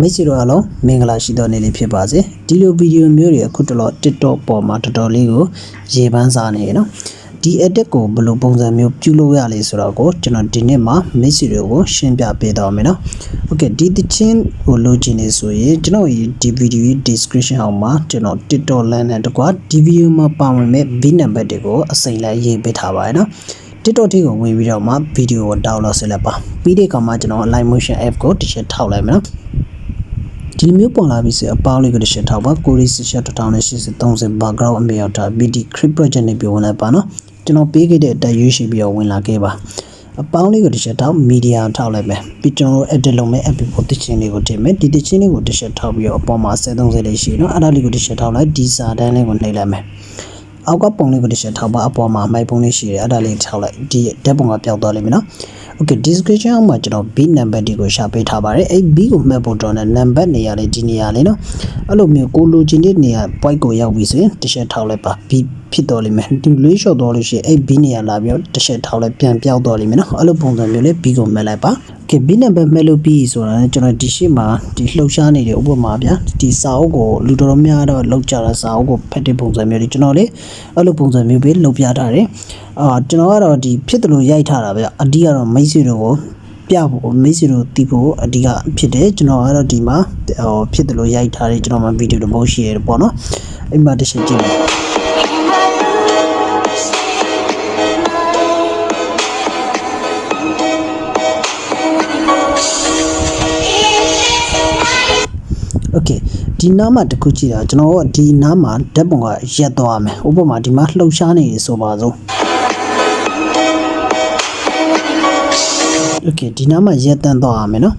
မိတ်ဆွေတို့အားလုံးမင်္ဂလာရှိသောနေ့လေးဖြစ်ပါစေဒီလိုဗီဒီယိုမျိုးတွေအခုတလော TikTok ပေါ်မှာတော်တော်လေးကိုရေပန်းစားနေရနော်ဒီ edit ကိုဘယ်လိုပုံစံမျိုးပြုလုပ်ရလဲဆိုတော့ကိုကျွန်တော်ဒီနေ့မှာမိတ်ဆွေတွေကိုရှင်းပြပေးတော့မယ်နော် Okay ဒီတချင်းကိုလိုချင်နေဆိုရင်ကျွန်တော်ဒီဗီဒီယို description အောက်မှာကျွန်တော် TikTok link နဲ့တကွာဒီဗီဒီယိုမှာပါဝင်မဲ့ V number တွေကိုအစိမ့်လိုက်ရေးပေးထားပါတယ်နော် TikTok ထိကိုဝင်ပြီးတော့မှဗီဒီယိုကို download ဆက်လက်ပါပြီးတဲ့အခါမှာကျွန်တော် Live Motion app ကိုတစ်ချက်ထောက်လိုက်မယ်နော် ဒီလိုမျိုးပေါ်လာပြီဆိုအပေါင်းလေးကိုတစ်ချက်ထောက်ပါကိုရီစစ်ချက်1080 background အမေရောက်တာ BD Crypt project နဲ့ပြောဝင်လိုက်ပါနော်ကျွန်တော်ပေးခဲ့တဲ့အတက်ရွေးရှိပြီးတော့ဝင်လာခဲ့ပါအပေါင်းလေးကိုတစ်ချက်ထောက် media ထောက်လိုက်မယ်ပြီးကျွန်တော် edit လုပ်မယ် app ကိုတစ်ချင်းလေးကိုတင်မယ်ဒီတစ်ချင်းလေးကိုတစ်ချက်ထောက်ပြီးတော့အပေါ်မှာ730လေးရှိနော်အဲ့ဒါလေးကိုတစ်ချက်ထောက်လိုက်ဒီစာတန်းလေးကိုနှိပ်လိုက်မယ်အောက်ကပုံလေးကိုတစ်ချက်ထောက်ပါအပေါ်မှာမိုက်ပုံလေးရှိတယ်အဲ့ဒါလေးထောက်လိုက်ဒီဓာတ်ပုံကပျောက်သွားလိမ့်မယ်နော် Okay description အောက်မှာကျွန်တော် B number ဒီကိုရှာပေးထားပါတယ်အဲ့ B ကိုမှတ်ဖို့တော့နဲ့ number နေရာလေးဒီနေရာလေးနော်အဲ့လိုမျိုးကိုလိုချင်တဲ့နေရာ point ကိုရောက်ပြီဆိုရင်တစ်ချက်ထောက်လိုက်ပါ B ဖြစ်တော်လိမ့်မယ်ဒီလွေးလျှော့တော်လို့ရှိရင်အဲ့ B နေရာလာပြီးတော့တစ်ချက်ထောက်လိုက်ပြန်ပြောက်တော်လိမ့်မယ်နော်အဲ့လိုပုံစံမျိုးလေး B ကိုမှတ်လိုက်ပါ Okay B number မှတ်လို့ပြီးဆိုတာနဲ့ကျွန်တော်ဒီရှေ့မှာဒီလှုပ်ရှားနေတဲ့ဥပမာဗျာဒီစာအုပ်ကိုလူတော်တော်များတော့လောက်ကြတာစာအုပ်ကိုဖတ်တဲ့ပုံစံမျိုးလေးကျွန်တော်လေအဲ့လိုပုံစံမျိုးပဲလုပ်ပြထားတယ်အာကျွန်တော်ကတော့ဒီဖြစ်တယ်လို့ရိုက်ထားတာဗျာအဒီကတော့မိတ်ဆွေတို့ကိုပြဖို့မိတ်ဆွေတို့တီးဖို့အဓိကဖြစ်တယ်ကျွန်တော်ကတော့ဒီမှာဟိုဖြစ်တယ်လို့ရိုက်ထားတယ်ကျွန်တော်မှဗီဒီယိုတစ်ပုတ်ရှိရတယ်ပေါ့နော်အဲ့မှာတစ်ချက်ကြည့်မ ဒီနားမှာတစ်ခုကြည့်တာကျွန်တော်တို့ဒီနားမှာဓာတ်ပုံကရက်သွားမယ်ဥပမာဒီမှာလှုပ်ရှားနေရဆိုပါစို့ okay ဒီနားမှာရက်တန်းသွားရမယ်နော်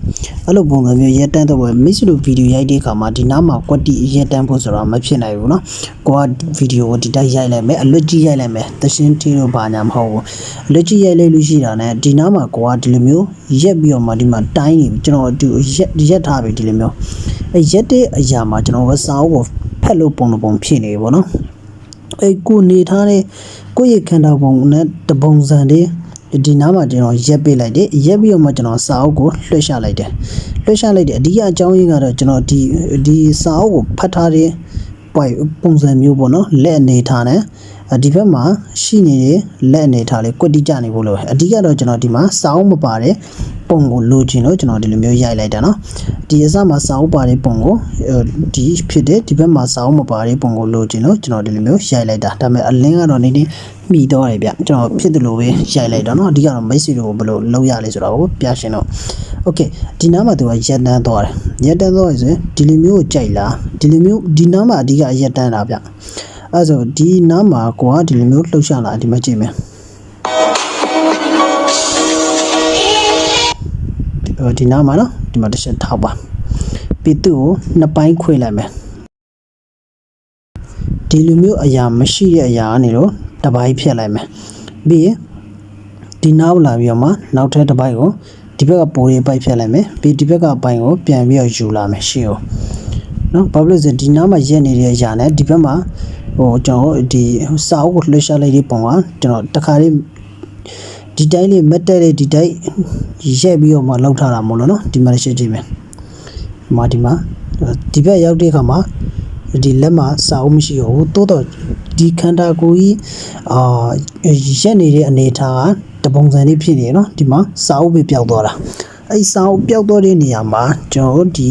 အဲ့လိုပုံစံမျိုးရက်တန်းတော့ပဲမိတ်ဆွေတို့ဗီဒီယိုရိုက်တဲ့အခါမှာဒီနားမှာကွက်တီရက်တန်းဖို့ဆိုတာမဖြစ်နိုင်ဘူးနော်ကိုကဗီဒီယိုကိုဒီတိုင်းရိုက်လိုက်မယ်အလွတ်ကြီးရိုက်လိုက်မယ်သရှင်တီတို့ဘာညာမဟုတ်ဘူးအလွတ်ကြီးရိုက်လိုက်လို့ရှိတာ ਨੇ ဒီနားမှာကိုကဒီလိုမျိုးရက်ပြီးတော့မှဒီမှာတိုင်းနေကျွန်တော်အတူရက်ရက်ထားပြီဒီလိုမျိုးအဲရက်တဲ့အရာမှာကျွန်တော်ကစာအုပ်ကိုဖက်လို့ပုံပုံဖြစ်နေပြီပေါ့နော်အဲကိုနေထားတဲ့ကိုယ့်ရဲ့ခန္ဓာပုံနဲ့တပုံစံတည်း ဒီနားမှာကျွန်တော်ရက်ပေးလိုက်တယ်ရက်ပြီးတော့မှကျွန်တော်စာအုပ်ကိုလွှတ်ချလိုက်တယ်လွှတ်ချလိုက်တယ်အဓိကအကြောင်းရင်းကတော့ကျွန်တော်ဒီဒီစာအုပ်ကိုဖတ်ထားတဲ့ point ပုံစံမျိုးပေါ့နော်လက်အနေထားနဲ့ ဒီဘက်မှာရှိနေတဲ့လက်အနေထားလေးကွက်တိကြနေဖို့လို့အဓိကတော့ကျွန်တော်ဒီမှာစာအုပ်မပါတဲ့ပုံကိုလိုချင်လို့ကျွန်တော်ဒီလိုမျိုးရိုက်လိုက်တာเนาะဒီအစမှာစာအုပ်ပါတဲ့ပုံကိုဒီဖြစ်တဲ့ဒီဘက်မှာစာအုပ်မပါတဲ့ပုံကိုလိုချင်လို့ကျွန်တော်ဒီလိုမျိုးရိုက်လိုက်တာဒါပေမဲ့အလင်းကတော့နေနေမိတော့တယ်ဗျကျွန်တော်ဖြစ်တယ်လို့ပဲရိုက်လိုက်တော့เนาะအဓိကတော့မိတ်ဆွေတို့ကိုဘယ်လိုလုပ်ရလဲဆိုတော့ပြရှင်တော့ Okay ဒီနားမှာသူကရက်တန်းသွားတယ်ရက်တန်းသွားရဆိုရင်ဒီလိုမျိုးကိုကြိုက်လားဒီလိုမျိုးဒီနားမှာအဓိကရက်တန်းတာဗျ အဲဆိုဒီနားမှာကိုကဒီလိုမျိုးလှုပ်ရှားလာဒီမှာကြည့်မယ်ဒီနားမှာနော်ဒီမှာတစ်ချက်ထောက်ပါပြီးသူ့ကိုနှစ်ပိုင်းခွေလိုက်မယ်ဒီလိုမျိုးအရာမရှိတဲ့အရာကနေတော့တစ်ပိုင်းဖြတ်လိုက်မယ်ပြီးရင်ဒီနောက်လာပြီးတော့မှနောက်ထပ်တစ်ပိုင်းကိုဒီဘက်ကပိုးလေးပိုက်ဖြတ်လိုက်မယ်ပြီးဒီဘက်ကပိုင်းကိုပြန်ပြီးတော့ယူလာမယ်ရှေ့ကိုနော်ဘာဖြစ်လို့လဲဆိုဒီနားမှာရက်နေတဲ့အရာနဲ့ဒီဘက်မှာ ဟိုကျွန်တော်ဒီစာအုပ်ကိုလှည့်ရှားလိုက်တဲ့ပုံကကျွန်တော်တခါလေးဒီတိုင်းလေးမတ်တက်တဲ့ဒီတိုင်းရက်ပြီးတော့မှလောက်ထားတာမဟုတ်လို့နော်ဒီမှာရှင်းကြည့်မယ်ဒီမှာဒီမှာဒီဘက်ရောက်တဲ့အခါမှာဒီလက်မှာစာအုပ်မရှိတော့ဘူးတိုးတော့ဒီခန္ဓာကိုယ်ကြီးအာရက်နေတဲ့အနေအထားကတပုံစံလေးဖြစ်နေနော်ဒီမှာစာအုပ်ပဲပျောက်သွားတာ အဲ့စာအုပ်ပျောက်သွားတဲ့နေရာမှာကျွန်တော်ဒီ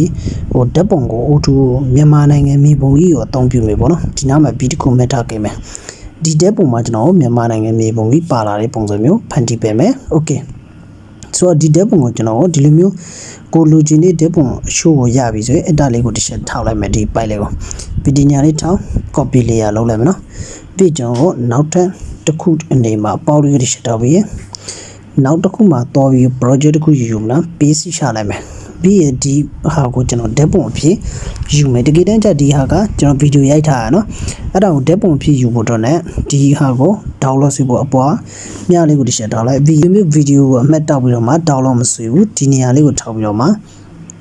ဟိုဓာတ်ပုံကိုအိုတူမြန်မာနိုင်ငံမြေပုံကြီးကိုအသုံးပြုမယ်ပေါ့နော်ဒီနားမှာဘီတစ်ခုမှတ်ထားခဲ့မယ်ဒီဓာတ်ပုံမှာကျွန်တော်မြန်မာနိုင်ငံမြေပုံကြီးပါလာတဲ့ပုံစံမျိုးဖန်တီးပေးမယ်โอเคဆိုတော့ဒီဓာတ်ပုံကိုကျွန်တော်ဒီလိုမျိုးကိုလူချင်းတဲ့ဓာတ်ပုံအရှိုးကိုရပြီဆိုရင်အတက်လေးကိုတစ်ချက်ထောက်လိုက်မယ်ဒီပိုက်လေးကိုဗီဒီညာလေးထောက် copy layer လုပ်လိုက်မယ်နော်ပြီးကျွန်တော်နောက်ထပ်တစ်ခုအနေမှာပေါလေးတစ်ချက်တောက်ပြီး နောက်တစ်ခုမှာတော်ပြီး project တစ်ခုယူမလား page ရှာလိုက်မယ်ပြီးရဒီဟာကိုကျွန်တော်ဓာတ်ပုံအဖြစ်ယူမယ်တကယ်တမ်းကျဒီဟာကကျွန်တော်ဗီဒီယိုရိုက်ထားရနော်အဲ့ဒါကိုဓာတ်ပုံအဖြစ်ယူဖို့တော့ ਨੇ ဒီဟာကို download ဆွေးဖို့အပွားမြလေးကိုတစ်ချက်တောက်လိုက်ဗီဒီယိုမျိုးဗီဒီယိုကိုအမှတ်တောက်ပြီးတော့မှ download မဆွေးဘူးဒီနေရာလေးကိုထောက်ပြီးတော့မှ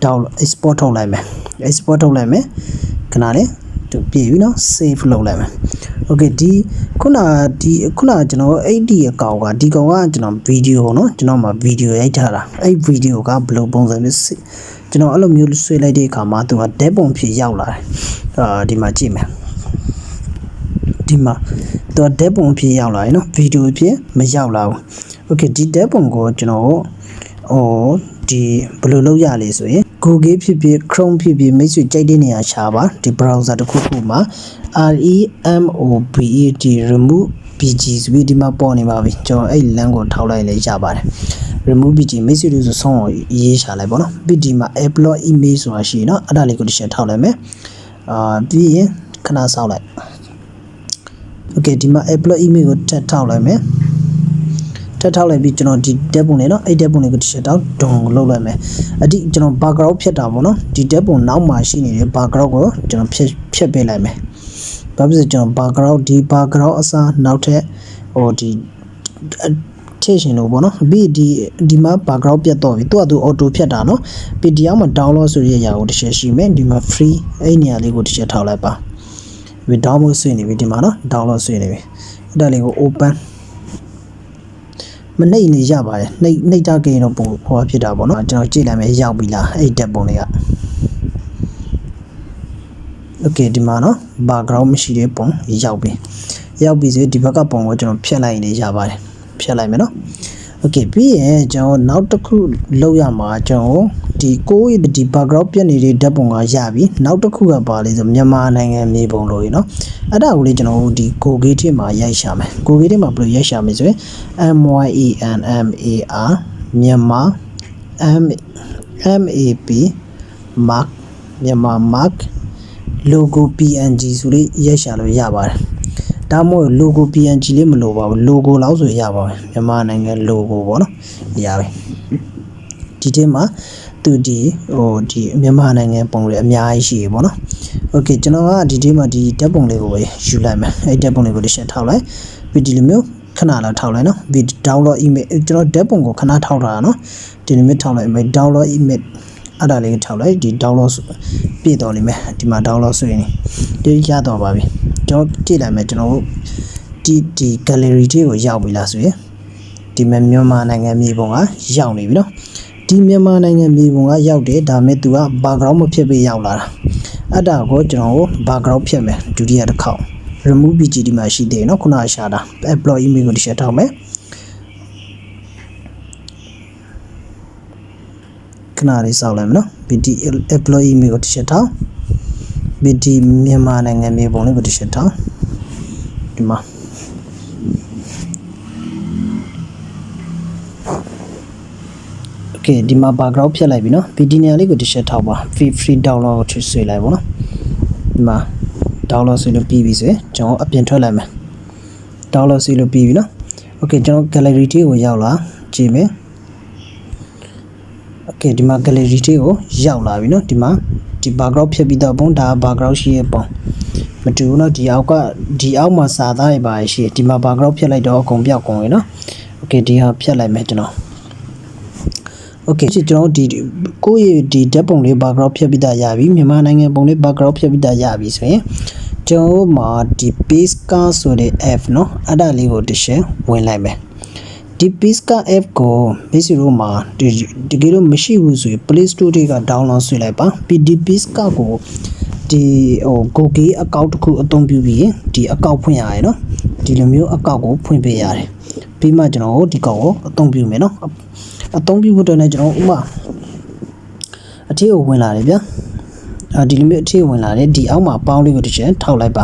download export ထုတ်လိုက်မယ် export ထုတ်လိုက်မယ်ခဏလေး ကျွန်တော်ပြင်ပြီနော် save လုပ်လိုက်မယ် okay ဒီခုနဒီခုနကျွန်တော်အဲ့ဒီအကောင်ကဒီကောင်ကကျွန်တော် video နော်ကျွန်တော်မှာ video ရိုက်ထားတာအဲ့ video ကဘယ်လိုပုံစံမျိုးကျွန်တော်အဲ့လိုမျိုးဆွဲလိုက်တဲ့အခါမှာသူက dead ပုံဖြစ်ရောက်လာတယ်အာဒီမှာကြည့်မယ်ဒီမှာသူက dead ပုံဖြစ်ရောက်လာတယ်နော် video ဖြစ်မရောက်လာဘူး okay ဒီ dead ပုံကိုကျွန်တော်ဟို ဒီဘယ်လိုလုပ်ရလဲဆိုရင် Google ဖြစ်ဖြစ် Chrome ဖြစ်ဖြစ်မိတ်ဆွေကြိုက်တဲ့နေရာရှာပါဒီ browser တစ်ခုခုမှာ REMOVET remove pg ဆိုပြီးဒီမှာပေါ်နေပါပြီကျွန်တော်အဲ့လမ်းကိုထောက်လိုက်လဲရပါတယ် remove pg မိတ်ဆွေတို့ဆိုဆုံးအောင်ရေးရှာလိုက်ပေါ့နော်ပြီးဒီမှာ upload image ဆိုတာရှိနော်အဲ့ဒါလေးကိုတစ်ချက်ထောက်လိုက်မယ်အာပြီးရင်ခဏဆောက်လိုက် okay ဒီမှာ upload image ကိုထပ်ထောက်လိုက်မယ် ထပ်ထောက်လိုက်ပြီးကျွန်တော်ဒီ tab ပုံလေးနော်အဲ့ tab ပုံလေးကိုတစ်ချက်တောက် down ကိုလုပ်လိုက်မယ်အဲ့ဒီကျွန်တော် background ဖြတ်တာပေါ့နော်ဒီ tab ပုံနောက်မှာရှိနေတဲ့ background ကိုကျွန်တော်ဖြတ်ဖြတ်ပေးလိုက်မယ်ဘာဖြစ်လဲကျွန်တော် background ဒီ background အစားနောက်ထပ်ဟိုဒီထည့်ရှင်လို့ပေါ့နော်ပြီးဒီဒီမှာ background ပြတ်တော့ပြီသူကသူ auto ဖြတ်တာနော်ပြီးဒီအောင်မှာ download ဆိုတဲ့အရာကိုတစ်ချက်ရှိမယ်ဒီမှာ free အဲ့နေရာလေးကိုတစ်ချက်ထောက်လိုက်ပါပြီး download ဆွေးနေပြီဒီမှာနော် download ဆွေးနေပြီအဲ့ဒါလေးကို open မနှိပ်နေရပါတယ်နှိပ်နှိပ်တာကိန်းတော့ပုံဟောဖြစ်တာပေါ့နော်ကျွန်တော်ကြည့်လိုက်မယ်ရောက်ပြီလားအဲ့တက်ပုံလေးက Okay ဒီမှာနော် background မရှိတဲ့ပုံရောက်ပြီရောက်ပြီဆိုဒီဘက်ကပုံကိုကျွန်တော်ဖြတ်လိုက်နေရပါတယ်ဖြတ်လိုက်မယ်နော် Okay ပြီးရင်ကျွန်တော်နောက်တစ်ခုလောက်ရမှာကျွန်တော်ဒီကိုယ့်ရဲ့ဒီ background ပြတ်နေတဲ့ဓာတ်ပုံကရပြီနောက်တစ်ခုကပါလေဆိုမြန်မာနိုင်ငံမြေပုံလို့ရနော်အဲ့ဒါကိုလေကျွန်တော်ဒီကိုဂေးထစ်မှာရိုက်ရှာမယ်ကိုဂေးထစ်မှာဘယ်လိုရိုက်ရှာမလဲဆိုရင် M Y E N M A R မြန်မာ M M A P mark မြန်မာ mark logo PNG ဆိုလေးရိုက်ရှာလို့ရပါတယ် ဒါမှမဟုတ် logo PNG လေးမလိုပါဘူး logo လောက်ဆိုရပါမယ်မြန်မာနိုင်ငံ logo ပေါ့နော်ရပြီဒီထဲမှာသူဒီဟိုဒီမြန်မာနိုင်ငံပုံတွေအများကြီးရှိရေပေါ့နော်โอเคကျွန်တော်ကဒီထဲမှာဒီဓာတ်ပုံလေးကိုပဲယူလိုက်မယ်အဲ့ဓာတ်ပုံလေးကိုတစ်ချက်ထောက်လိုက်ပြီးဒီလိုမျိုးခဏလောက်ထောက်လိုက်နော်ပြီး download image ကျွန်တော်ဓာတ်ပုံကိုခဏထောက်ထားတာနော်ဒီလိုမျိုးထောက်လိုက်မယ် download image အဲ့ဒါလေးထောက်လိုက်ဒီ download ပြည့်တော်လိမ့်မယ်ဒီမှာ download ဆိုရင်ဒီရတော့ပါပြီကျွန်တော်ကြည့်လိုက်မယ်ကျွန်တော်ဒီဒီ gallery တွေကိုရောက်ပြီလားဆိုရင်ဒီမှာမြန်မာနိုင်ငံမြေပုံကရောက်နေပြီနော်ဒီမြန်မာနိုင်ငံမြေပုံကရောက်တယ်ဒါမဲ့သူက background မဖြစ်ပေးရောက်လာတာအဲ့ဒါကိုကျွန်တော်ကို background ဖြစ်မယ်ဒုတိယတစ်ခေါက် remove bg ဒီမှာရှိသေးတယ်နော်ခုနကရှာတာ employee email ကိုတစ်ချက်ထောက်မယ် ဏလေးစောင့်လိုက်မယ်နော် BD employee email ကိုတစ်ချက်ထောက် BD မြန်မာနိုင်ငံမြေပုံလေးကိုတစ်ချက်ထောက်ဒီမှာโอเคဒီမှာ background ဖြတ်လိုက်ပြီနော် BD နေရာလေးကိုတစ်ချက်ထောက်ပါ free free download ကိုဆွဲလိုက်ပါနော်ဒီမှာ download ဆွဲလို့ပြီးပြီဆိုရင်ကျွန်တော်အပြင်ထွက်လိုက်မယ် download ဆွဲလို့ပြီးပြီနော်โอเคကျွန်တော် gallery တီးကိုရောက်လာကြည့်မယ် okay ဒီမှာ gallery တွေကိုရောက်လာပြီเนาะဒီမှာဒီ background ဖြတ်ပြီးတော့ပုံဒါ background ရှိရဲ့ပုံမတူဘူးเนาะဒီအောက်ကဒီအောက်မှာစာသားတွေပါရှိဒီမှာ background ဖြတ်လိုက်တော့အကုန်ပြောက်ကုန်ပြီเนาะ okay ဒီဟာဖြတ်လိုက်မယ်ကျွန်တော် okay ကျွန်တော်ဒီကိုယ့်ရဲ့ဒီဓာတ်ပုံလေး background ဖြတ်ပြီးသားရပြီမြန်မာနိုင်ငံပုံလေး background ဖြတ်ပြီးသားရပြီဆိုရင်ကျွန်တော်မှာဒီ paste car ဆိုတဲ့ app เนาะအဲ့ဒါလေးကိုတစ်ချက်ဝင်လိုက်မယ် ဒီ Pisca app ကိုမိတ်ဆွေတို့မှာဒီတကယ်လို့မရှိဘူးဆိုရင် Play Store တွေက download ဆွဲလိုက်ပါပြီးဒီ Pisca ကိုဒီဟို Google account တစ်ခုအသုံးပြုပြီးဒီ account ဖွင့်ရတယ်နော်ဒီလိုမျိုး account ကိုဖွင့်ပေးရတယ်ပြီးမှကျွန်တော်ဒီကောင်ကိုအသုံးပြုမယ်နော်အသုံးပြုဖို့အတွက်လည်းကျွန်တော်ဥမာအထည်ကိုဝင်လာတယ်ဗျာအာဒီလိုမျိုးအထည်ဝင်လာတယ်ဒီအောက်မှာပေါင်းလေးကိုတစ်ချက်ထောက်လိုက်ပါ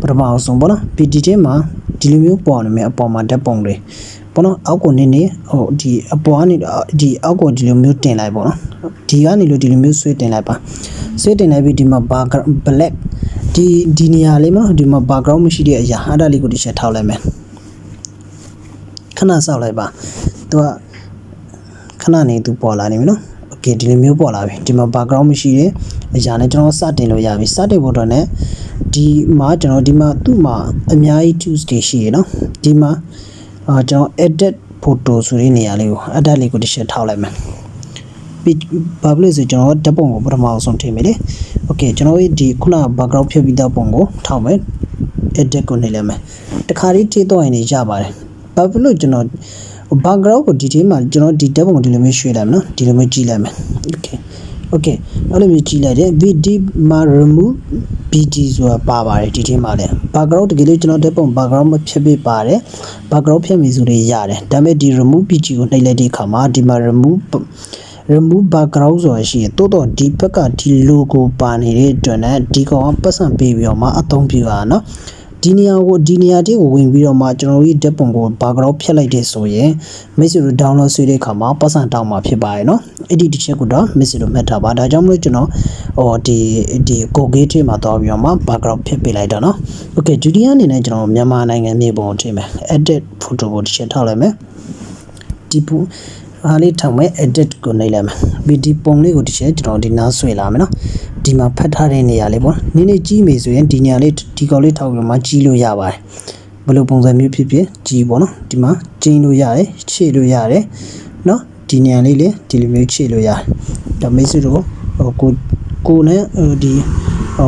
ပထမအောင်ဆုံးပေါ့နော်ပြီးဒီထဲမှာဒီလိုမျိုးပေါ်နေမယ်အပေါ်မှာဓာတ်ပုံတွေ ပေါ့နော်အောက်ကိုနေနေဟိုဒီအပေါ်ကနေဒီအောက်ကိုဒီလိုမျိုးတင်လိုက်ပေါ့နော်ဒီကနေလို့ဒီလိုမျိုးဆွဲတင်လိုက်ပါဆွဲတင်လိုက်ပြီးဒီမှာ background black ဒီဒီနေရာလေးမနော်ဒီမှာ background မရှိတဲ့အရာအဲ့ဒါလေးကိုတစ်ချက်ထောက်လိုက်မယ်ခဏစောက်လိုက်ပါသူကခဏနေသူပေါ်လာနေပြီနော်โอเคဒီလိုမျိုးပေါ်လာပြီဒီမှာ background မရှိတဲ့အရာနဲ့ကျွန်တော်စတင်လို့ရပြီစတင်ဖို့တော့ ਨੇ ဒီမှာကျွန်တော်ဒီမှာသူ့မှာအများကြီး tools တွေရှိရနော်ဒီမှာ အာကျွန်တော် edit photo ဆိုတဲ့နေရာလေးကို edit လေးကိုတစ်ချက်ထောက်လိုက်မယ်ဘာဖြစ်လို့ဆိုကျွန်တော်ဓာတ်ပုံကိုပထမအောင်ဆုံးထည့်မယ်လေ။ Okay ကျွန်တော်ဒီခုန background ဖြတ်ပြီးသားပုံကိုထောက်မယ်။ edit ကိုနေလိုက်မယ်။တခါလေးထည့်တော့ရင်ရပါတယ်။ဘာဖြစ်လို့ကျွန်တော် background ကိုဒီထဲမှာကျွန်တော်ဒီဓာတ်ပုံဒီလိုမျိုးရွှေ့လိုက်မယ်နော်။ဒီလိုမျိုးကြည့်လိုက်မယ်။ Okay okay အဲ့လိုမျိုးကြည့်လိုက်တယ် VD မှာ remove bd ဆိုတာပါပါတယ်ဒီထဲမှာလည်း background တကယ်လို့ကျွန်တော်တက်ပုံ background မဖြစ်ဖြစ်ပါတယ် background ဖြစ်ပြီဆိုရင်ရတယ်ဒါပေမဲ့ဒီ remove bd ကိုနှိပ်လိုက်တဲ့အခါမှာဒီမှာ remove remove background ဆိုတာရှိရင်တိုးတော့ဒီဘက်ကဒီ logo ပါနေတဲ့အတွက်နဲ့ဒီကောင်ကပတ်စံပေးပြီးတော့မှအသုံးပြုရတာเนาะ ဒီနေရာကိုဒီနေရာတိကိုဝင်ပြီးတော့မှကျွန်တော်တို့ဓာတ်ပုံကို background ဖြတ်လိုက်တဲ့ဆိုရင် message ကို download ဆွဲတဲ့အခါမှာပတ်စံတောင်းမှာဖြစ်ပါရဲ့เนาะအဲ့ဒီတစ်ချက်ကိုတော့ message ကိုမှတ်ထားပါဒါကြောင့်မလို့ကျွန်တော်ဟိုဒီဒီ go gate မှာတော့ပြီးတော့မှ background ဖြတ်ပေးလိုက်တော့เนาะ okay ဒုတိယအနေနဲ့ကျွန်တော်မြန်မာနိုင်ငံမြေပုံကိုထည့်မယ် edit photo ကိုတစ်ချက်ထောက်လိုက်မယ်ဒီပူ ဟာလေးထောက်မယ် edit ကိုနှိပ်လိုက်မယ်ပြီးဒီပုံလေးကိုတစ်ချက်ကျွန်တော်ဒီနားဆွဲလာမယ်နော်ဒီမှာဖတ်ထားတဲ့နေရာလေးပေါ့နင်းနေကြီးမေဆိုရင်ဒီနေရာလေးဒီကောင်လေးထောက်ပြီးမှကြီးလို့ရပါတယ်ဘယ်လိုပုံစံမျိုးဖြစ်ဖြစ်ကြီးပေါ့နော်ဒီမှာကျင်းလို့ရတယ်ခြေလို့ရတယ်နော်ဒီနေရာလေးလေဒီလိုမျိုးခြေလို့ရတယ်ဒါမိတ်ဆွေတို့ဟိုကိုကိုနဲ့ဒီ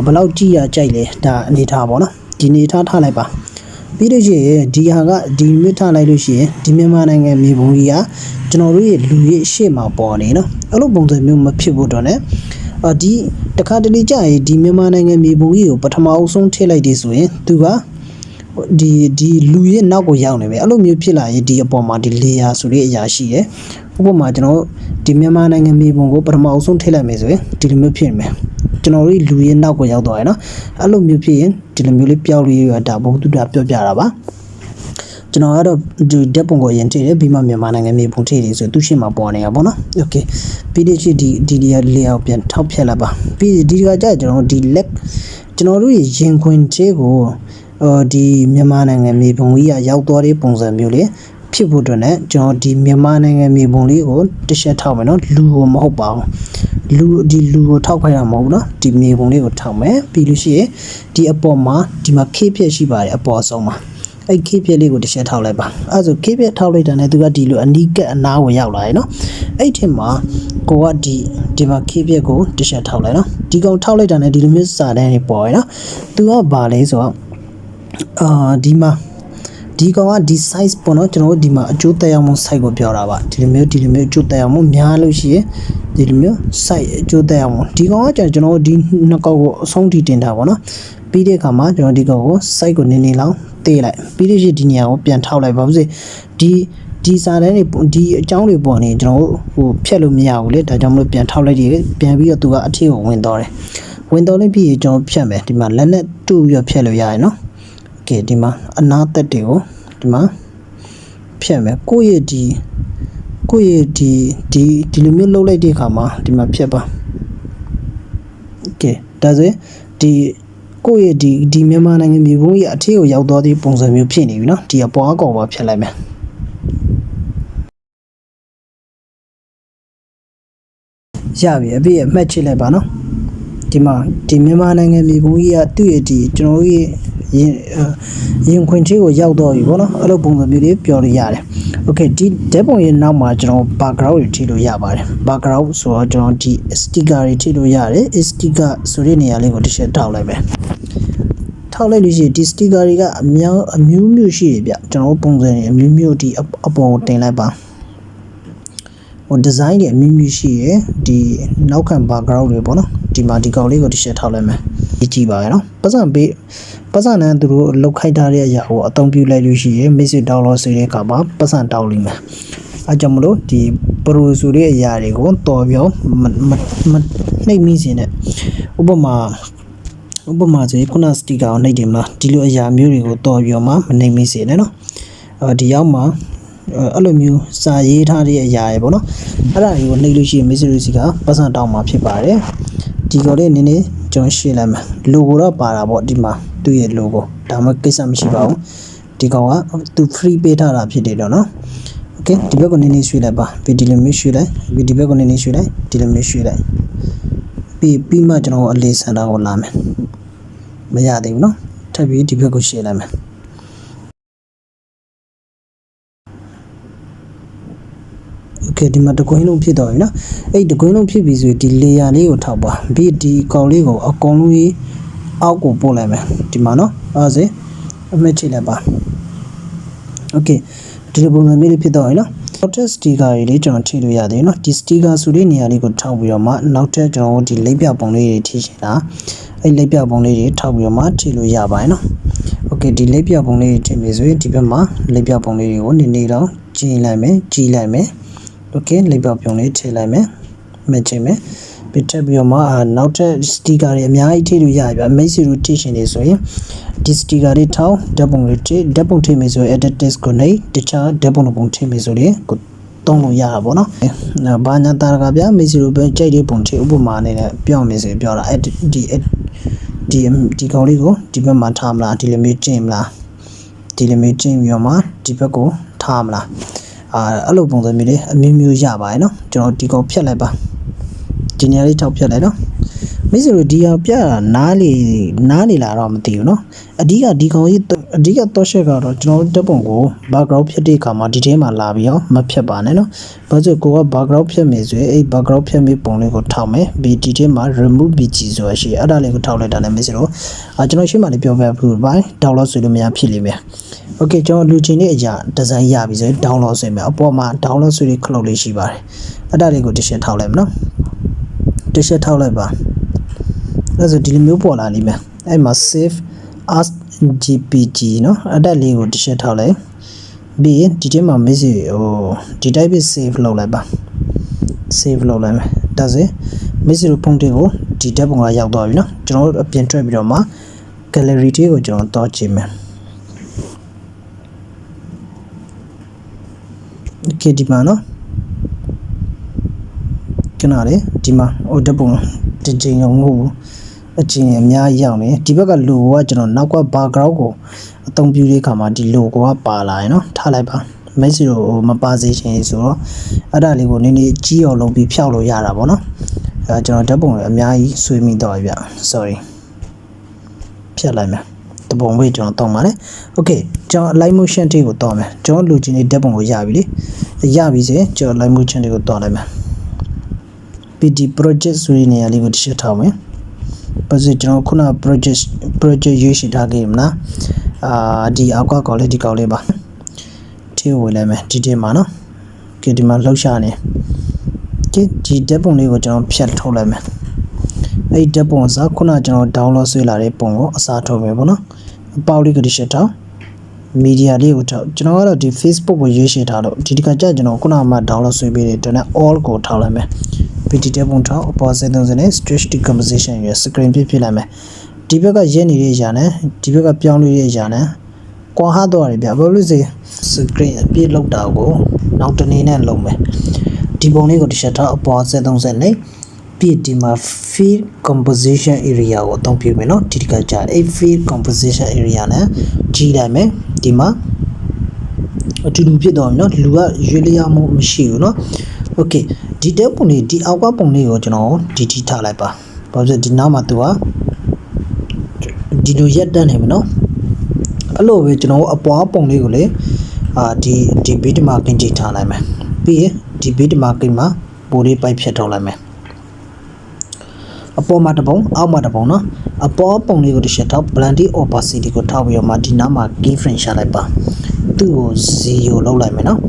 ဘယ်လောက်ကြည့်ရကြိုက်လဲဒါအနေထားပေါ့နော်ဒီအနေထားထားလိုက်ပါ ပြီးလို့ရှိရင်ဒီဟာကဒီမြစ်ထားလိုက်လို့ရှိရင်ဒီမြန်မာနိုင်ငံမြေပုံကြီးကကျွန်တော်တို့ရဲ့လူရဲ့ရှေ့မှာပေါ်နေနော်အဲ့လိုပုံစံမျိုးမဖြစ်ဖို့တော့ ਨੇ အာဒီတခါတလေကြာရင်ဒီမြန်မာနိုင်ငံမြေပုံကြီးကိုပထမအဆုံးထည့်လိုက်တယ်ဆိုရင်သူကဒီဒီလူရဲ့နောက်ကိုရောက်နေပြီအဲ့လိုမျိုးဖြစ်လာရင်ဒီအပေါ်မှာဒီ layer ဆိုတဲ့အရာရှိတယ်ဥပမာကျွန်တော်ဒီမြန်မာနိုင်ငံမြေပုံကိုပထမအဆုံးထည့်လိုက်မယ်ဆိုရင်ဒီလိုမျိုးဖြစ်နေမယ် ကျွန်တော်တို့လူရဲ့နောက်ကိုရောက်သွားရနော်အဲ့လိုမျိုးဖြစ်ရင်ဒီလိုမျိုးလေးပျောက်လေးရတာဘုသူတာပြောပြတာပါကျွန်တော်ကတော့ဒီဓာတ်ပုံကိုရင်ထည့်တယ်ပြီးမှမြန်မာနိုင်ငံမြေပုံထည့်တယ်ဆိုသူရှင်းမှာပေါ်နေတာပေါ့နော်โอเคပြီးတဲ့ချီဒီဒီဒီလေအောင်ပြန်ထောက်ဖြတ်လိုက်ပါပြီးဒီကကြာကျွန်တော်ဒီလက်ကျွန်တော်တို့ရင်ခွင်ချေကိုအော်ဒီမြန်မာနိုင်ငံမြေပုံကြီးကရောက်သွားတဲ့ပုံစံမျိုးလေး ဖြစ်ဖို့အတွက်နဲ့ကျွန်တော်ဒီမြန်မာနိုင်ငံမြေပုံလေးကိုတစ်ချက်ထောက်မယ်နော်လူကိုမဟုတ်ပါဘူးလူဒီလူကိုထောက်ခိုင်းတာမဟုတ်ဘူးနော်ဒီမြေပုံလေးကိုထောက်မယ်ပြီးလို့ရှိရင်ဒီအပေါ်မှာဒီမှာခေဖြက်ရှိပါတယ်အပေါ်ဆုံးမှာအဲ့ခေပြက်လေးကိုတစ်ချက်ထောက်လိုက်ပါအဲ့ဆိုခေပြက်ထောက်လိုက်တာနဲ့သူကဒီလိုအနီးကပ်အနားကိုရောက်လာရယ်နော်အဲ့ထင်မှာကိုကဒီဒီမှာခေပြက်ကိုတစ်ချက်ထောက်လိုက်နော်ဒီကောင်ထောက်လိုက်တာနဲ့ဒီလိုမျိုးစာတန်းတွေပေါ်ရယ်နော်သူကဘာလဲဆိုတော့အာဒီမှာ ဒီကောင်ကဒီ size ပေါ့နော်ကျွန်တော်တို့ဒီမှာအကျိုးတက်ရောက်မှု size ကိုပြောတာပါဒီလိုမျိုးဒီလိုမျိုးအကျိုးတက်ရောက်မှုများလို့ရှိရင်ဒီလိုမျိုး size အကျိုးတက်ရောက်မှုဒီကောင်ကကျွန်တော်တို့ဒီနှစ်ကောက်ကိုအဆုံးထိတင်တာပေါ့နော်ပြီးတဲ့အခါမှာကျွန်တော်ဒီကောင်ကို size ကိုနည်းနည်းလောက်တေးလိုက်ပြီးလို့ရှိရင်ဒီနေရာကိုပြန်ထောက်လိုက်ပါဘူးစေဒီဒီစာတန်းတွေဒီအကြောင်းတွေပေါ်နေကျွန်တော်ဟိုဖြတ်လို့မရဘူးလေဒါကြောင့်မလို့ပြန်ထောက်လိုက်ဒီပြန်ပြီးတော့သူကအထည့်ကိုဝင်တော့တယ်ဝင်တော့လည်းပြီးရင်ကျွန်တော်ဖြတ်မယ်ဒီမှာလက်နဲ့တူပြီးတော့ဖြတ်လို့ရရနော် โอเคဒီမှာအနာသက်တွေကိုဒီမှာဖြတ်မယ်ကိုယ့်ရဲ့ဒီကိုယ့်ရဲ့ဒီဒီဒီလိုမျိုးလှုပ်လိုက်တဲ့အခါမှာဒီမှာဖြတ်ပါโอเคဒါဆိုရင်ဒီကိုယ့်ရဲ့ဒီဒီမြန်မာနိုင်ငံမြေပုံကြီးအထက်ကိုရောက်သွားတဲ့ပုံစံမျိုးဖြစ်နေပြီเนาะဒီအပေါ်အကောင်ပါဖြတ်လိုက်မယ်ရပြီအပြည့်အမှတ်ချစ်လိုက်ပါเนาะဒီမှာဒီမြန်မာနိုင်ငံမြေပုံကြီးကသူ့ရဲ့ဒီကျွန်တော်တို့ရဲ့ ရင်ရင်ခွင်ချေးကိုရောက်တော့ပြီဗောနော်အဲ့လိုပုံစံမျိုးလေးပြောလို့ရတယ်။ Okay ဒီဓာတ်ပုံရဲ့နောက်မှာကျွန်တော် background တွေထည့်လို့ရပါတယ်။ background ဆိုတော့ကျွန်တော်ဒီ sticker တွေထည့်လို့ရတယ်။ sticker ဆိုတဲ့နေရာလေးကိုတစ်ချက်ထောက်လိုက်ပဲ။ထောက်လိုက်လို့ရှိရင်ဒီ sticker တွေကအများအမျိုးမျိုးရှိတယ်ဗျ။ကျွန်တော်ပုံစံတွေအမျိုးမျိုးဒီအပေါ်ကိုတင်လိုက်ပါ။ဟို design တွေအမျိုးမျိုးရှိရယ်ဒီနောက်ခံ background တွေပေါ့နော်ဒီမှာဒီကောင်လေးကိုတစ်ချက်ထောက်လိုက်မယ် ကြည့်ကြည့်ပါရနော်ပတ်စံပေးပတ်စံနဲ့သူတို့လောက်ခိုက်ထားတဲ့အရာကိုအသုံးပြုလိုက်လို့ရှိရင် message download ဆွေးတဲ့အခါမှာပတ်စံတောင်းလိမ့်မယ်အဲကြောင့်မလို့ဒီ pro ဆိုတဲ့အရာတွေကိုတော်ပြောမနှိပ်မိစေနဲ့ဥပမာဥပမာဆိုရင်ခုနစတီကာကိုနှိပ်တယ်မလားဒီလိုအရာမျိုးတွေကိုတော်ပြောမှမနှိပ်မိစေနဲ့နော်အဲဒီရောက်မှာအဲ့လိုမျိုးစာရေးထားတဲ့အရာတွေပေါ့နော်အဲ့ဒါတွေကိုနှိပ်လို့ရှိရင် message စီကပတ်စံတောင်းမှာဖြစ်ပါတယ်ဒီကောလေးနည်းနည်း ကျွန်တော်ရှင်းလိုက်မယ် logo တော့ပါတာပေါ့ဒီမှာသူ့ရဲ့ logo ဒါမှကိစ္စမရှိပါဘူးဒီကောင်ကသူ free ပေးထားတာဖြစ်တယ်တော့နော် okay ဒီဘက်ကိုနည်းနည်းရွှေ့လိုက်ပါပြီးဒီလိုမျိုးရွှေ့လိုက်ပြီးဒီဘက်ကိုနည်းနည်းရွှေ့လိုက်ဒီလိုမျိုးရွှေ့လိုက်ပြီးပြီးမှကျွန်တော်အလေးစံတာကိုလာမယ်မရသေးဘူးနော်ထပ်ပြီးဒီဘက်ကိုရှင်းလိုက်မယ် โอเคဒီမှာတကွင်းလုံးဖြစ်တော့ပြီနော်အဲ့တကွင်းလုံးဖြစ်ပြီဆိုရင်ဒီ layer လေးကိုထောက်ပါပြီးဒီကောင်လေးကိုအကောင်လုံးကြီးအောက်ကိုပို့လိုက်မယ်ဒီမှာနော်အဲ့ဒါဆိုအမှတ်ချိလိုက်ပါโอเคဒီလိုပုံစံမျိုးလေးဖြစ်တော့ပြီနော် နောက်ထပ် sticker တွေလေးကျွန်တော်ထိလို့ရတယ်เนาะဒီ sticker ဆိုတဲ့နေရာလေးကိုထောက်ပြီးတော့မှနောက်ထပ်ကျွန်တော်တို့ဒီလက်ပြပုံလေးတွေထိချင်တာအဲ့လက်ပြပုံလေးတွေထောက်ပြီးတော့မှထိလို့ရပါတယ်เนาะ Okay ဒီလက်ပြပုံလေးတွေထိပြီဆိုရင်ဒီဘက်မှာလက်ပြပုံလေးတွေကိုနေနေတော့ကြည့်လိုက်မယ်ကြည့်လိုက်မယ် Okay လက်ပြပုံလေးထိလိုက်မယ်မှတ်ချင်မယ်ပြထပ်ပြီးတော့မှအာနောက်ထပ် sticker တွေအများကြီးထိလို့ရပြီအမိတ်စီရိုထိရှင်တွေဆိုရင်ဒီ sticker တွေထောင်းဓာတ်ပုံတွေထိဓာတ်ပုံထိမယ်ဆိုရင် edit text ကိုနေတခြားဓာတ်ပုံတွေပုံထိမယ်ဆိုရင်ကိုတုံးလို့ရတာပေါ့နော်။ဘာညာတာကဗျာမေစီလိုပဲကြိုက်တဲ့ပုံထိဥပမာအနေနဲ့ပြောမယ်ဆိုရင်ပြောတာအဲ့ဒီဒီဒီဒီကောင်လေးကိုဒီဘက်မှာထားမလားဒီလိုမျိုးကျင့်မလားဒီလိုမျိုးကျင့်ပြီးတော့မှဒီဘက်ကိုထားမလား အာအဲ့လိုပုံစံမျိုးလေးအမျိုးမျိုးရပါတယ်နော်ကျွန်တော်ဒီကောင်ဖြတ်လိုက်ပါဒီနေရာလေးထောက်ဖြတ်လိုက်နော်မိစရိုဒီဟာပြတာနားလေနားနေလာတော့မသိဘူးเนาะအဓိကဒီကောင်ကြီး အဓိကတော့ရှက်ကတော့ကျွန်တော်တို့တက်ပုံကို background ဖြတ်တဲ့အခါမှာဒီထဲမှာလာပြီးတော့မဖြတ်ပါနဲ့နော်။ဘာလို့ကိုက background ဖြတ်မယ်ဆိုရင်အဲ့ background ဖြတ်မယ့်ပုံလေးကိုထောက်မယ်။ BD ထဲမှာ remove bg ဆိုတာရှိအဲ့ဒါလေးကိုထောက်လိုက်တာနဲ့မစတော့အကျွန်တော်ရှင်းမှလေးပြောပြဖို့ပါ download ဆိုလို့မရဖြစ်လိမ့်မယ်။ Okay ကျွန်တော်လူချင်းလေးအရာ design ရပြီဆိုရင် download ဆိုမယ်။အပေါ်မှာ download ဆိုတဲ့ cloud လေးရှိပါတယ်။အဲ့ဒါလေးကိုတစ်ချက်ထောက်လိုက်မယ်နော်။တစ်ချက်ထောက်လိုက်ပါ။အဲ့ဒါဆိုဒီလိုမျိုးပေါ်လာလိမ့်မယ်။အဲ့မှာ save as gpg เนาะအဲ့ဒါလေးကိုတစ်ချက်ထောက်လိုက်ပြီးရင်ဒီထဲမှာ message ဟိုဒီ type save လုပ်လိုက်ပါ save လုပ်လိုက်မယ်ဒါဆိုရင် message ဖုန်းတွေကိုဒီဓာတ်ပုံကရောက်သွားပြီเนาะကျွန်တော်တို့အပြင်ထွက်ပြီးတော့မှ gallery တွေကိုကျွန်တော်တောကြည့်မယ် okay ဒီမှာเนาะခဏလေးဒီမှာဟိုဓာတ်ပုံတစ်ချိန်လုံးမဟုတ်ဘူး အချင်းအများကြီးရောက်နေဒီဘက်က logo ကကျွန်တော်နောက်က background ကိုအသုံးပြုတဲ့အခါမှာဒီ logo ကပါလာရင်เนาะထားလိုက်ပါ message ကိုမပါစေချင်ဆိုတော့အဲ့ဒါလေးကိုနည်းနည်းကြီးအောင်လုပ်ပြီးဖျောက်လို့ရတာပေါ့နော်အဲကျွန်တော်ဓာတ်ပုံအများကြီးဆွေးမိတော့ဗျ sorry ဖြတ်လိုက်မယ်တပုံဝေးကျွန်တော်တောင်းပါလေ okay ကျွန်တော် live motion တွေကိုတောင်းမယ်ကျွန်တော်လူချင်းလေးဓာတ်ပုံကိုရပြီလေရပြီစေကျွန်တော် live motion တွေကိုတောင်းလိုက်မယ် PD project ဆိုတဲ့နေရာလေးကိုတစ်ချက်ထားမယ်။ ဘာလို့ကျွန်တော်ခုန project project ရွေးရှိထားခဲ့မလား။အာဒီအောက်ကကောလေးဒီကောလေးပါ။ထိဝင်လိုက်မယ်ဒီထဲမှာနော်။ဒီဒီမှာလှုပ်ရှားနေ။ဒီဒီဓာတ်ပုံလေးကိုကျွန်တော်ဖြတ်ထုတ်လိုက်မယ်။အဲ့ဒီဓာတ်ပုံစခုနကျွန်တော် download ဆွဲလာတဲ့ပုံကိုအစားထုတ်မယ်ပေါ့နော်။အပေါက်လေးကိုတစ်ချက်ထား။ media လေးကိုထောက်ကျွန်တော်ကတော့ဒီ Facebook ကိုရွေးချယ်ထားလို့ဒီတခါကျကျွန်တော်ခုနကမှ download ဆွဲပေးတဲ့အတွက်နဲ့ all ကိုထောက်လိုက်မယ် PT တဲ့ပုံထောက်အပေါ်ဆက်သုံးစနဲ့ stretch decomposition ရ screen ပြဖြစ်လိုက်မယ်ဒီဘက်ကရက်နေတဲ့အရာနဲ့ဒီဘက်ကပြောင်းလဲတဲ့အရာနဲ့ကွာဟတော့ရတယ်ဗျဘာလို့လဲ screen အပြည့်လောက်တာကိုနောက်တနေ့နဲ့လုံးမယ်ဒီပုံလေးကိုတစ်ချက်ထောက်အပေါ်ဆက်သုံးစနဲ့ပြဒီမှာ field composition area ကိုအသုံးပြုမယ်เนาะဒီတကကြာအဲ့ field composition area နဲ့ကြီးလိုက်မယ်ဒီမှာအတူတူဖြစ်တော့เนาะလူကရွေးလျားမှုမရှိဘူးเนาะ okay ဒီတက်ပုံလေးဒီအောက်ကပုံလေးကိုကျွန်တော်ဒီတီထားလိုက်ပါဘာဖြစ်ဒီနောက်မှာသူကဒီလိုရက်တက်နေမှာနော်အဲ့လိုပဲကျွန်တော်အပွားပုံလေးကိုလေအာဒီဒီဘေးတမကင်ကြီးထားလိုက်မယ်ပြီးရင်ဒီဘေးတမကင်မှာပိုလေးပိုက်ဖြတ်ထုတ်လိုက်မယ်အပေါ်မှာတပုံအောက်မှာတပုံနော်အပေါ်ပုံလေးကိုတစ်ချက်ထောက် blandy opacity ကိုထောက်ပြီးတော့မှဒီနားမှာ key frame ရှာလိုက်ပါ သူ့ကို0လောက်လိုက်မယ်နော်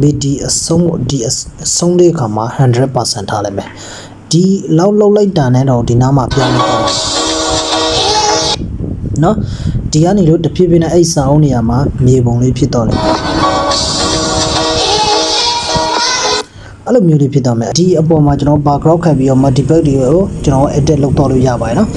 BD အဆုံးဒီအဆုံးလေးခါမှာ100%ထားလိုက်မယ်ဒီလောက်လောက်လိုက်တာနဲ့တော့ဒီနားမှာပြောင်းလိုက်တော့နော်ဒီကနေလို့တဖြည်းဖြည်းနဲ့အဲ့စာအုပ်နေရာမှာမြေပုံလေးဖြစ်တော့တယ်အဲ့လိုမျိုးလေးဖြစ်တော့မယ်ဒီအပေါ်မှာကျွန်တော် background ခတ်ပြီးတော့ multiple တွေကိုကျွန်တော် edit လုပ်တော့လို့ရပါတယ်နော်